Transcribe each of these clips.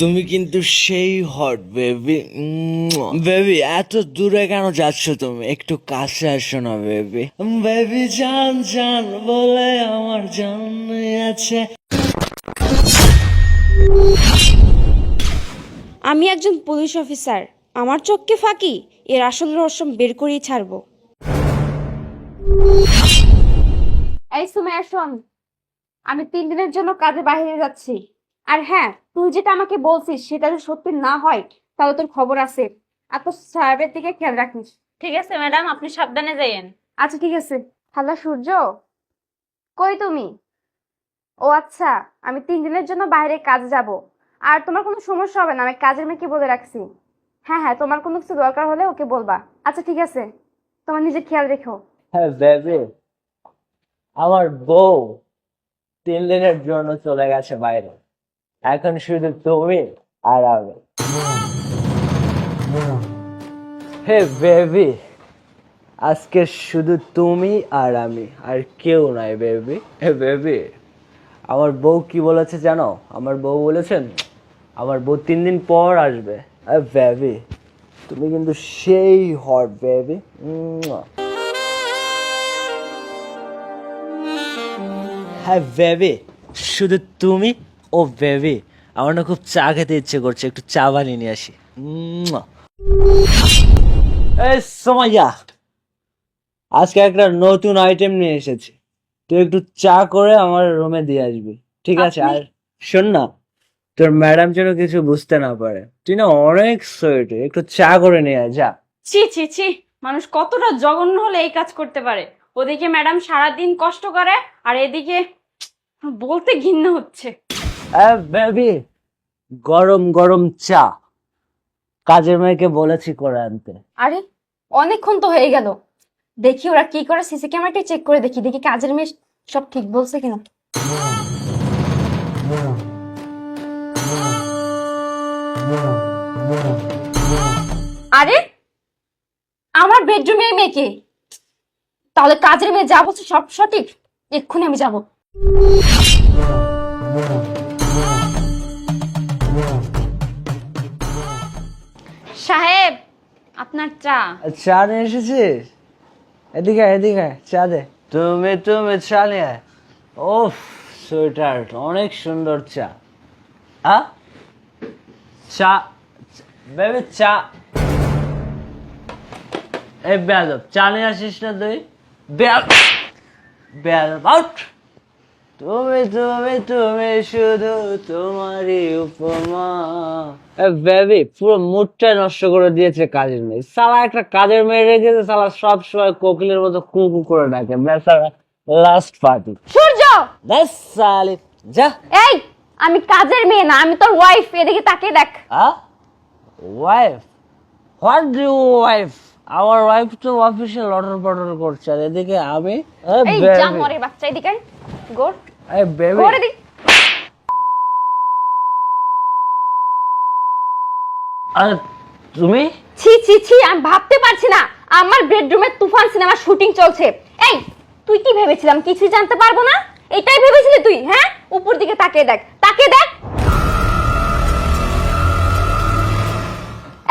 তুমি কিন্তু সেই হট বেবি বেবি এত দূরে কেন যাচ্ছ তুমি? একটু কাছে আসো না বেবি বেবি জান জান বলে আমার জান আছে। আমি একজন পুলিশ অফিসার আমার চোখকে ফাঁকি এর আসল রহস্য বের করেই ছাড়বো। এই সুমাইয়া শোন। আমি তিন দিনের জন্য কাজে বাইরে যাচ্ছি। আর হ্যাঁ তুই যেটা আমাকে বলছিস সেটা যদি সত্যি না হয় তাহলে তোর খবর আছে। আর তোর সাহেবের দিকে খেয়াল রাখিস। ঠিক আছে ম্যাডাম আপনি সাবধানে যাইয়েন। আচ্ছা ঠিক আছে। হ্যালো সূর্য কই তুমি? ও আচ্ছা আমি তিন দিনের জন্য বাইরে কাজ যাব। আর তোমার কোনো সমস্যা হবে না আমি কাজের মেয়েকে বলে রাখছি। হ্যাঁ হ্যাঁ তোমার কোনো কিছু দরকার হলে ওকে বলবা। আচ্ছা ঠিক আছে। তোমার নিজের খেয়াল রেখো। হ্যাঁ বেবি আমার বউ তিন দিনের জন্য চলে গেছে বাইরে। এখন শুধু তুমি আর আমি। হে বেবি, আজকে শুধু তুমি আর আমি, আর কেউ নাই বেবি। হে বেবি, আমার বউ কি বলেছে জানো? আমার বউ বলেছেন, আমার বউ তিন দিন পর আসবে। বেবি, তুমি কিন্তু সেই হট বেবি। হ্যাঁ বেবি, শুধু তুমি ও বেবি আমার না খুব চা খেতে ইচ্ছে করছে একটু চা বানিয়ে নিয়ে আসি। এই সোমাইয়া আজকে একটা নতুন আইটেম নিয়ে এসেছি। তুই একটু চা করে আমার রুমে দিয়ে আসবি ঠিক আছে? আর শোন না তোর ম্যাডাম যেন কিছু বুঝতে না পারে। তুই না অনেক সুইট একটু চা করে নিয়ে আয় যা। ছি ছি ছি মানুষ কতটা জঘন্য হলে এই কাজ করতে পারে। ওদিকে ম্যাডাম সারাদিন কষ্ট করে আর এদিকে বলতে ঘৃণা হচ্ছে। বেবি গরম গরম চা। কাজের মেয়েকে বলেছি করে আনতে। আরে, অনেকক্ষণ তো হয়ে গেল। দেখি ওরা কি করে, সিসি ক্যামেরাটা চেক করে দেখি। দেখি কাজের মেয়ে সব ঠিক বলছে কিনা। আরে, আমার বেডরুমে মেয়েকে। তাহলে কাজের মেয়ে যা বলছে সব সঠিক? এক্ষুনি আমি যাব। আপনার চা। চা নিয়ে এসেছিস? এদিকে এদিকে চা দে। তুমি তুমি চা নিয়ে আয়। ওফ সুইটার অনেক সুন্দর চা। আ? চা বেবি চা। এই বেয়াদব চা নিয়ে আসিস না তুই? বেয়াদব বেয়াদব আউট তুমি তুমি তুমি শুধু তোমারই উপমা। বেবি পুরো মুডটা নষ্ট করে দিয়েছে কাজের মেয়ে। সালা একটা কাজের মেয়ে রেখেছে সালা সব সময় কোকিলের মতো কু কু করে ডাকে। বেচারা লাস্ট পার্টি সূর্য! ব্যাস সালি যা। এই আমি কাজের মেয়ে না আমি তোর ওয়াইফ এদিকে তাকিয়ে দেখ। ওয়াইফ হোয়াট ডু ওয়াইফ আমার ওয়াইফ তো অফিসে লটর পটর করছে আর এদিকে আমি এই জামরের বাচ্চা এদিকে আয়। বেবি। আর তুমি? ছি ছি ছি আমি ভাবতে পারছি না। আমার বেডরুমে তুফান সিনেমা শুটিং চলছে। এই তুই কি ভেবেছিলাম? কিছুই জানতে পারব না? এটাই ভেবেছিলি তুই হ্যাঁ? উপর দিকে তাকিয়ে দেখ। তাকিয়ে দেখ।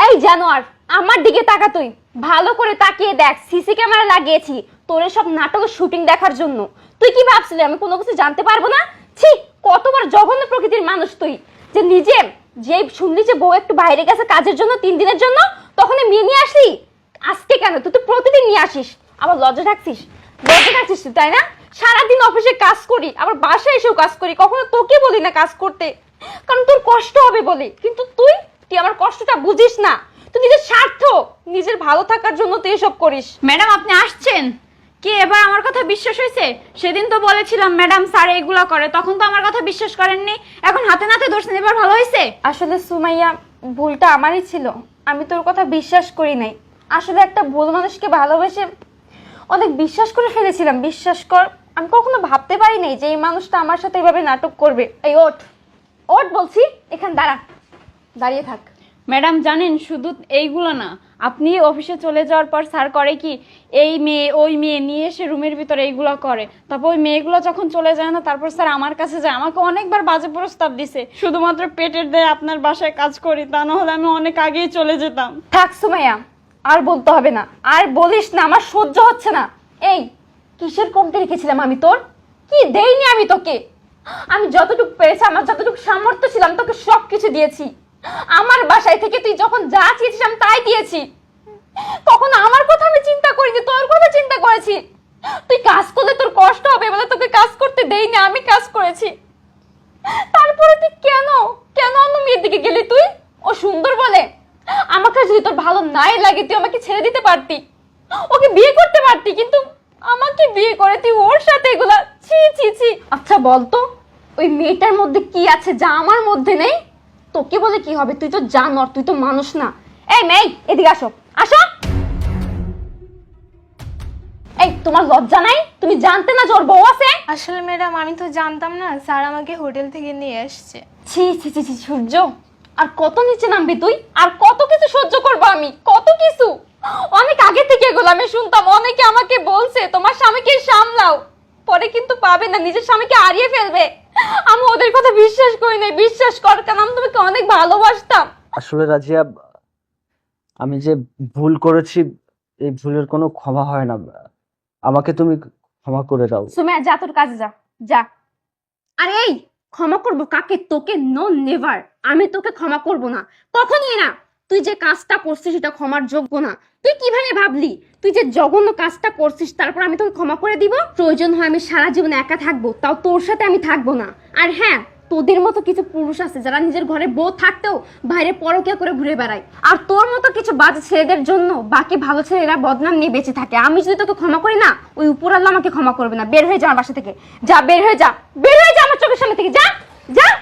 এই জানোয়ার আমার দিকে তাকা তুই। ভালো করে তাকিয়ে দেখ, সিসি ক্যামেরা লাগিয়েছি, তোর সব নাটকের শুটিং দেখার জন্য। তুই কি ভাবছিলি, আমি কোনো কিছু জানতে পারব না? ছি, কতবার জঘন্য প্রকৃতির মানুষ তুই। যে নিজে, যে শুনলি যে বউ একটু বাইরে গেছে কাজের জন্য, তিন দিনের জন্য, তখন মেয়ে নিয়ে আসলি? আজকে কেন? তুই তো প্রতিদিন নিয়ে আসিস, আবার লজ্জা থাকছিস লজ্জা রাখছিস তুই, তাই না? সারাদিন অফিসে কাজ করি, আবার বাসায় এসেও কাজ করি, কখনো তোকে বলি না কাজ করতে। কারণ তোর কষ্ট হবে বলে। কিন্তু তুই তুই আমার কষ্টটা বুঝিস না। তুই নিজের স্বার্থ। নিজের ভালো থাকার জন্য তুই এসব করিস। ম্যাডাম আপনি আসছেন? কি এবার আমার কথা বিশ্বাস হয়েছে? সেদিন তো বলেছিলাম ম্যাডাম স্যার এগুলা করে। তখন তো আমার কথা বিশ্বাস করেননি। এখন হাতে নাতে ধরছেন এবার ভালো হয়েছে? আসলে সুমাইয়া ভুলটা আমারই ছিল। আমি তোর কথা বিশ্বাস করি নাই। আসলে একটা ভুল মানুষকে ভালোবেসে অনেক বিশ্বাস করে ফেলেছিলাম। বিশ্বাস কর আমি কখনো ভাবতে পারি নাই যে এই মানুষটা আমার সাথে এভাবে নাটক করবে। এই ওট ওট বলছি এখান দাঁড়া। দাঁড়িয়ে থাক। ম্যাডাম, জানেন, শুধু এইগুলো না। আপনি অফিসে চলে যাওয়ার পর স্যার করে কি, এই মেয়ে, ওই মেয়ে নিয়ে এসে রুমের ভিতরে এইগুলো করে। তারপর ওই মেয়েগুলো যখন চলে যায় না, তারপর স্যার আমার কাছে যায়। আমাকে অনেকবার বাজে প্রস্তাব দিছে, শুধুমাত্র পেটের দেয় আপনার বাসায় কাজ করি, তা না হলে আমি অনেক আগেই চলে যেতাম। থাক সুমাইয়া, আর বলতে হবে না। আর বলিস না, আমার সহ্য হচ্ছে না। এই, কিসের কমতে রেখেছিলাম আমি তোর? কি দেইনি আমি তোকে? আমি যতটুকু পেরেছি, আমার যতটুকু সামর্থ্য ছিলাম, তোকে সব কিছু দিয়েছি। আমার বাসায় থেকে তুই যখন যা চেয়েছিস, আমি তাই দিয়েছি। তখন আমার কথা আমি চিন্তা করিনি, তোর কথা চিন্তা করেছি। তুই কাজ করলে তোর কষ্ট হবে বলে তোকে কাজ করতে দেইনি, আমি কাজ করেছি। তারপরে তুই কেন? কেন অন্য মেয়ের দিকে গেলি তুই? ও সুন্দর বলে। আমাকে যদি তোর ভালো নাই লাগে, তুই আমাকে ছেড়ে দিতে পারতি। ওকে বিয়ে করতে পারতি, কিন্তু আমাকে বিয়ে করে তুই ওর সাথে এগুলা ছি ছি ছি। আচ্ছা বলতো, ওই মেয়েটার মধ্যে কি আছে যা আমার মধ্যে নেই? তোকে বলে কি হবে? তুই তো জানর তুই তো মানুষ না। এই মেয়ে এদিকে আসো। আসো। এই তোমার লজ্জা নাই? তুমি জানতে না ওর বউ আছে? আসলে ম্যাডাম আমি তো জানতাম না স্যার আমাকে হোটেল থেকে নিয়ে এসছে। ছি ছি ছি ছি সূর্য আর কত নিচে নামবি তুই? আর কত কিছু সহ্য করব আমি? কত কিছু? অনেক আগে থেকে এগুলো আমি শুনতাম অনেকে আমাকে বলছে তোমার স্বামীকে সামলাও। পরে কিন্তু পাবে না নিজের স্বামীকে হারিয়ে ফেলবে। আমি ওদের কথা বিশ্বাস করি না বিশ্বাস কর কারণ আমি তোমাকে অনেক ভালোবাসতাম। আসলে রাজিয়া আমি যে ভুল করেছি এই ভুলের কোনো ক্ষমা হয় না। আমাকে তুমি ক্ষমা করে দাও। সুমেয়া যা তোর কাজে যা। যা। আরে এই ক্ষমা করব কাকে? তোকে? নো নেভার আমি তোকে ক্ষমা করব না। কখনোই না। তুই যে কাজটা করছিস সেটা ক্ষমার যোগ্য না। তুই কীভাবে ভাবলি? তুই যে জঘন্য কাজটা করছিস, তারপর আমি তোকে ক্ষমা করে দিব? প্রয়োজন হয় আমি সারা জীবন একা থাকব, তাও তোর সাথে আমি থাকব না। আর হ্যাঁ তোদের মতো কিছু পুরুষ আছে যারা নিজের ঘরে বউ থাকতেও বাইরে পরকিয়া করে ঘুরে বেড়ায়। আর তোর মতো কিছু বাজে ছেলেদের জন্য বাকি ভালো ছেলেরা বদনাম নিয়ে বেঁচে থাকে। আমি যদি তোকে ক্ষমা করি না, ওই উপর আল্লাহ আমাকে ক্ষমা করবে না। বের হয়ে যা বাসা থেকে। যা, বের হয়ে যা, বের হয়ে যা আমার চোখের সামনে থেকে। যা যা।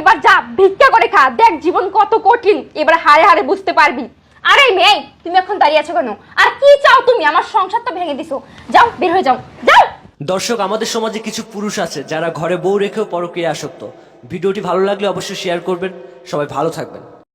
এবার যা, ভিক্ষা করে খা। দেখ জীবন কত কঠিন। এবার হারে হারে বুঝতে পারবি। আরে মেয়ে, তুমি এখন দাঁড়িয়ে আছো কেন? আর কি চাও তুমি? আমার সংসারটা ভেঙে দিছো। যাও, বের হয়ে যাও। যাও! দর্শক, আমাদের সমাজে কিছু পুরুষ আছে যারা ঘরে বউ রেখেও পরকীয়া আসক্ত। ভিডিওটি ভালো লাগলে অবশ্যই শেয়ার করবেন। সবাই ভালো থাকবেন।